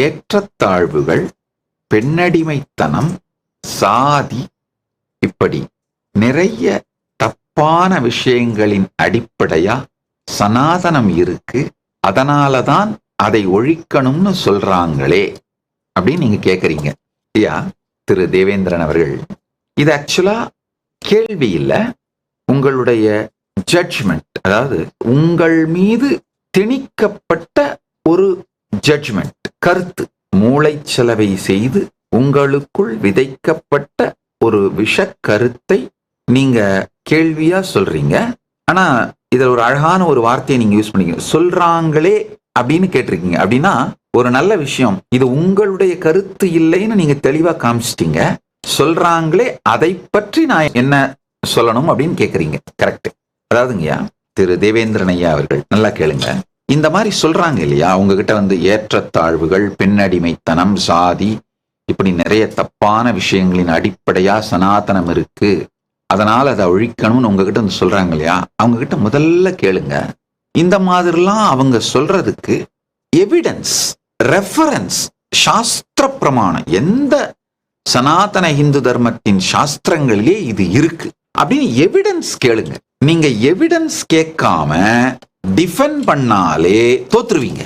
ஏற்றத்தாழ்வுகள் பெண்ணடிமைத்தனம் சாதி இப்படி நிறைய தப்பான விஷயங்களின் அடிப்படையா சனாதனம் இருக்கு. அதனால தான் அதை ஒழிக்கணும்னு சொல்றாங்களே அப்படின்னு நீங்க கேக்குறீங்க. ஐயா திரு தேவேந்திரன் அவர்கள் இது ஆக்சுவலா கேள்வி இல்லை. உங்களுடைய ஜட்ஜ்மெண்ட் அதாவது உங்கள் மீது திணிக்கப்பட்ட ஒரு ஜட்ஜ்மெண்ட் கருத்து மூளைச்சலவை செய்து உங்களுக்குள் விதைக்கப்பட்ட ஒரு விஷ கருத்தை நீங்க கேள்வியா சொல்றீங்க. ஆனா இதுல ஒரு அழகான ஒரு வார்த்தையை நீங்க யூஸ் பண்ணிக்க சொல்றாங்களே அப்படின்னு கேட்டிருக்கீங்க. அப்படின்னா ஒரு நல்ல விஷயம். இது உங்களுடைய கருத்து இல்லைன்னு நீங்க தெளிவா காமிச்சிட்டீங்க. சொல்றாங்களே அதை பற்றி நான் என்ன சொல்லணும் அப்படின்னு கேக்குறீங்க. கரெக்ட் அதாவதுங்கய்யா திரு தேவேந்திரன் ஐயா அவர்கள் நல்லா கேளுங்க. இந்த மாதிரி சொல்றாங்க இல்லையா? உங்ககிட்ட வந்து ஏற்றத்தாழ்வுகள் பெண்ணடிமைத்தனம் சாதி இப்படி நிறைய தப்பான விஷயங்களின் அடிப்படையா சனாதனம் இருக்கு. அதனால அதை ஒழிக்கணும்னு உங்ககிட்ட வந்து சொல்றாங்க இல்லையா? அவங்க கிட்ட முதல்ல கேளுங்க. இந்த மாதிரிலாம் அவங்க சொல்றதுக்கு எவிடன்ஸ் ரெஃபரன்ஸ் சாஸ்திர பிரமாணம் எந்த சனாதன இந்து தர்மத்தின் சாஸ்திரங்களிலே இது இருக்கு. அப்படின்னு எவிடன்ஸ் கேளுங்க. நீங்க எவிடன்ஸ் கேட்காம டிஃபெண்ட் பண்ணாலே தோத்துருவீங்க.